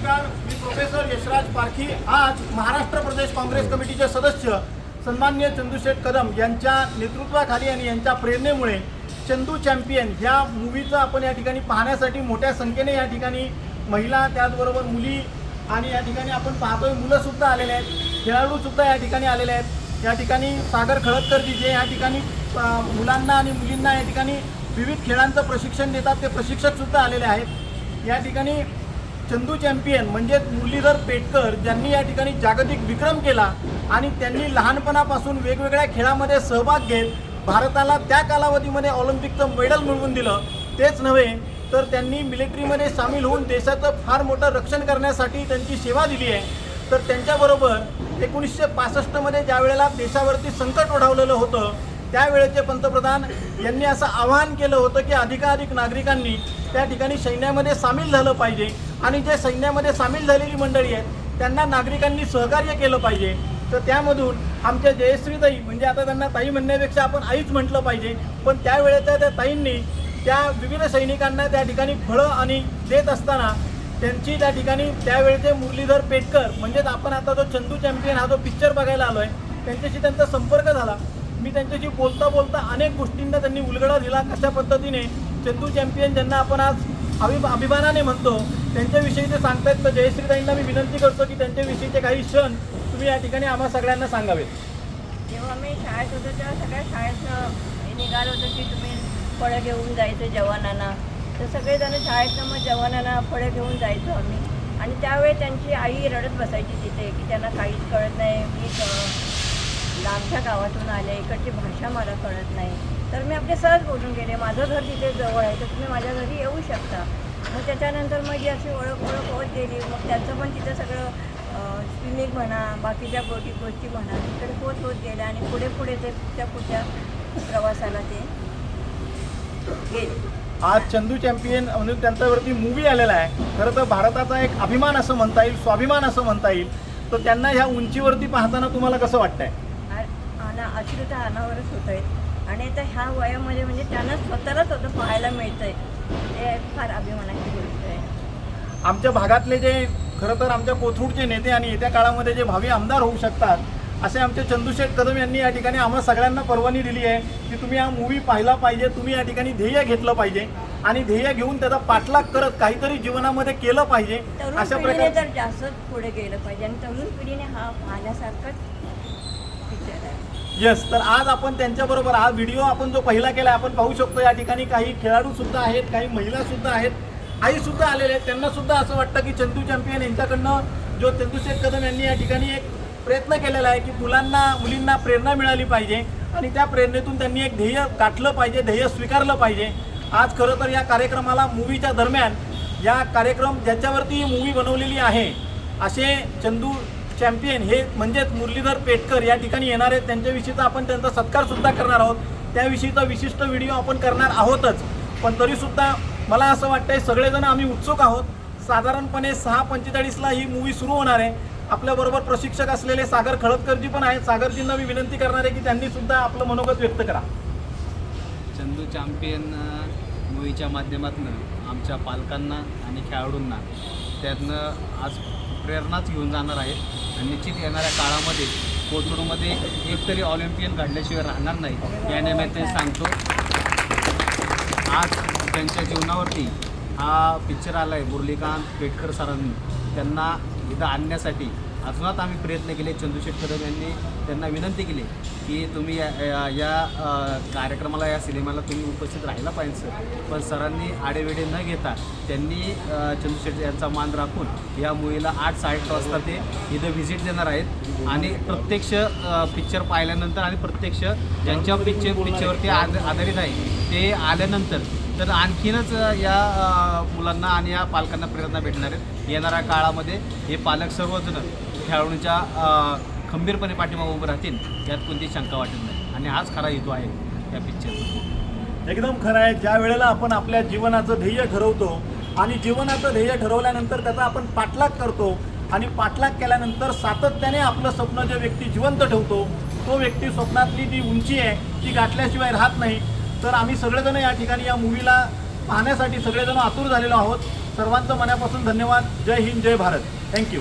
नमस्कार मी प्रोफेसर यशराज पारखी. आज महाराष्ट्र प्रदेश काँग्रेस कमिटीचे सदस्य सन्मान्य चंदूशेठ कदम यांच्या नेतृत्वाखाली आणि यांच्या प्रेरणेमुळे चंदू चॅम्पियन ह्या मूवीचं आपण या ठिकाणी पाहण्यासाठी मोठ्या संख्येने या ठिकाणी महिला त्याचबरोबर मुली आणि या ठिकाणी आपण पाहतोय मुलंसुद्धा आलेले आहेत. खेळाडूसुद्धा या ठिकाणी आलेले आहेत. या ठिकाणी सागर खळदकरजी जे या ठिकाणी मुलांना आणि मुलींना या ठिकाणी विविध खेळांचं प्रशिक्षण देतात. ते प्रशिक्षकसुद्धा आलेले आहेत. या ठिकाणी चंदू चॅम्पियन म्हणजेच मुरलीधर पेटकर ज्यांनी या ठिकाणी जागतिक विक्रम केला आणि त्यांनी लहानपणापासून वेगवेगळ्या खेळामध्ये सहभाग घेत भारताला त्या कालावधीमध्ये ऑलिम्पिकचं मेडल मिळवून दिलं. तेच नव्हे तर त्यांनी मिलिटरीमध्ये सामील होऊन देशाचं फार मोठं रक्षण करण्यासाठी त्यांची सेवा दिली आहे. तर त्यांच्याबरोबर एकोणीसशे पासष्टमध्ये ज्या वेळेला देशावरती संकट ओढावलेलं होतं त्यावेळेचे पंतप्रधान यांनी असं आवाहन केलं होतं की अधिकाधिक नागरिकांनी त्या ठिकाणी सैन्यामध्ये सामील झालं पाहिजे. आणि जे सैन्यामध्ये सामील झालेली मंडळी आहेत त्यांना नागरिकांनी सहकार्य केलं पाहिजे. तर त्यामधून आमच्या जयश्रीताई म्हणजे आता त्यांना ताई म्हणण्यापेक्षा आपण आईच म्हटलं पाहिजे. पण त्यावेळेच्या त्या ताईंनी त्या विविध सैनिकांना त्या ठिकाणी फळं आणि देत असताना त्यांची त्या ठिकाणी त्यावेळेचे मुरलीधर पेटकर म्हणजेच आपण आता जो चंदू चॅम्पियन हा जो पिक्चर बघायला आलो आहे त्यांच्याशी त्यांचा संपर्क झाला. मी त्यांच्याशी बोलता बोलता अनेक गोष्टींना त्यांनी उलगडा दिला कशा पद्धतीने चंदू चॅम्पियन ज्यांना आपण आज अभि अभिमानाने म्हणतो त्यांच्याविषयी ते सांगतायत. तर जयश्रीताईंना मी विनंती करतो की त्यांच्याविषयीचे काही क्षण तुम्ही या ठिकाणी आम्हा सगळ्यांना सांगावेत. जेव्हा मी शाळेत होतो तेव्हा सगळ्या शाळेतनं हे होतो होतं की तुम्ही फळं घेऊन जायचं जवानांना. तर सगळेजण शाळेतनं मग जवानांना फळं घेऊन जायचो आम्ही. आणि त्यावेळी त्यांची आई रडत बसायची तिथे की त्यांना काहीच कळत नाही. मी क- लांबच्या गावातून आले इकडची भाषा मला कळत नाही. तर मी आपले सहज बोलून गेले. माझं घर तिथे जवळ आहे तर तुम्ही माझ्या घरी येऊ शकता. मग त्याच्यानंतर माझी अशी ओळख ओळख होत गेली. मग त्यांचं पण तिथं सगळं स्विमिंग म्हणा बाकीच्या गोष्टी गोष्टी म्हणा तिकडे होत होत गेल्या आणि पुढे पुढे ते त्या पुढच्या प्रवासाला ते गेले. आज चंदू चॅम्पियन म्हणून त्यांच्यावरती मूवी आलेला आहे. खरं तर भारताचा एक अभिमान असं म्हणता येईल स्वाभिमान असं म्हणता येईल. तर त्यांना ह्या उंचीवरती पाहताना तुम्हाला कसं वाटतंय? अश्रू तर अनावरच होत आहेत आणि आता ह्या वयामध्ये म्हणजे त्यांना स्वतःला स्वतः पाहायला मिळतंय. ते फार अभिमानाची गोष्ट आहे. आमच्या भागातले जे खरं तर आमच्या कोथरूडचे नेते आणि येत्या काळामध्ये जे भावी आमदार होऊ शकतात असे आमचे चंदूशेठ कदम यांनी या ठिकाणी आम्हा सगळ्यांना परवानगी दिली आहे की तुम्ही हा मूवी पाहिला पाहिजे तुम्ही या ठिकाणी ध्येय घेतलं पाहिजे आणि ध्येय घेऊन त्याचा पाठलाग करत काहीतरी जीवनामध्ये केलं पाहिजे अशा प्रकारे तर जास्त पुढे गेलं पाहिजे आणि तरुण पिढीने हा पाहण्यासारखाच येस तर आज आपण त्यांच्याबरोबर हा व्हिडिओ आपण जो पहिला केला आपण पाहू शकतो या ठिकाणी काही खेळाडू सुद्धा आहेत काही महिला सुद्धा आहेत आई सुद्धा आलेले आहेत. त्यांना सुद्धा असं वाटतं की चंदू चॅम्पियन यांच्याकडनं जो चंदूशेठ कदम यांनी या ठिकाणी एक प्रयत्न केलेला आहे की मुलांना मुलींना प्रेरणा मिळाली पाहिजे आणि त्या प्रेरणेतून त्यांनी एक ध्येय गाठलं पाहिजे ध्येय स्वीकारलं पाहिजे. आज खरं तर या कार्यक्रमाला मूवीच्या दरम्यान या कार्यक्रम ज्याच्यावरती ही मूवी बनवलेली आहे असे चंदू चॅम्पियन हे म्हणजेच मुरलीधर पेटकर या ठिकाणी येणार आहेत. त्यांच्याविषयीचा आपण त्यांचा सत्कार सुद्धा करणार आहोत. त्याविषयीचा विशिष्ट व्हिडिओ आपण करणार आहोतच. पण तरीसुद्धा मला असं वाटतंय सगळेजण आम्ही उत्सुक आहोत. साधारणपणे सहा पंचेचाळीसला ही मूवी सुरू होणार आहे. आपल्याबरोबर प्रशिक्षक असलेले सागर खळदकरजी पण आहेत. सागरजींना मी विनंती करणार आहे की त्यांनी सुद्धा आपलं मनोगत व्यक्त करा. चंदू चॅम्पियन मूवीच्या माध्यमातून आमच्या पालकांना आणि खेळाडूंना त्यातनं आज प्रेरणाच घेऊन जाणार आहेत. निश्चित येणाऱ्या काळामध्ये कोथरूडमध्ये एकतरी ऑलिम्पियन घडल्याशिवाय राहणार नाही. या निमित्ताने सांगतो आज त्यांच्या जीवनावरती हा पिक्चर आला आहे मुरलीकांत पेटकर सरांनी. त्यांना इथं आणण्यासाठी अजूनच आम्ही प्रयत्न केले. चंद्रशेठ कदम यांनी त्यांना विनंती केली की तुम्ही या या- या कार्यक्रमाला या सिनेमाला तुम्ही उपस्थित राहायला पाहिजे सर. पण सरांनी आडेवेडे न घेता त्यांनी चंदूशेठ चंद्रशेठ यांचा मान राखून या मुलीला आठ साडेआठ वाजता ते इथं व्हिजिट देणार आहेत. आणि प्रत्यक्ष पिक्चर पाहिल्यानंतर आणि प्रत्यक्ष ज्यांच्या पिक्चर पिक्चरवरती आध आधारित आहे ते आल्यानंतर तर आणखीनच या मुलांना आणि या पालकांना प्रेरणा भेटणार आहेत येणाऱ्या काळामध्ये हे पालक सर्वजण खेळाडूंच्या खंबीरपणे पाठीमागे उभं राहतील यात कोणती शंका वाटत नाही. आणि हाच खरा हेतू आहे या पिक्चर एकदम खरं आहे. ज्या वेळेला आपण आपल्या जीवनाचं ध्येय ठरवतो आणि जीवनाचं ध्येय ठरवल्यानंतर त्याचा आपण पाठलाग करतो आणि पाठलाग केल्यानंतर सातत्याने आपलं स्वप्न जे व्यक्ती जिवंत ठेवतो तो व्यक्ती स्वप्नातली जी उंची आहे ती गाठल्याशिवाय राहत नाही. तर आम्ही सगळेजण या ठिकाणी या मूवीला पाहण्यासाठी सगळेजण आतुर झालेलो आहोत. सर्वांचं मनापासून धन्यवाद. जय हिंद जय भारत. Thank you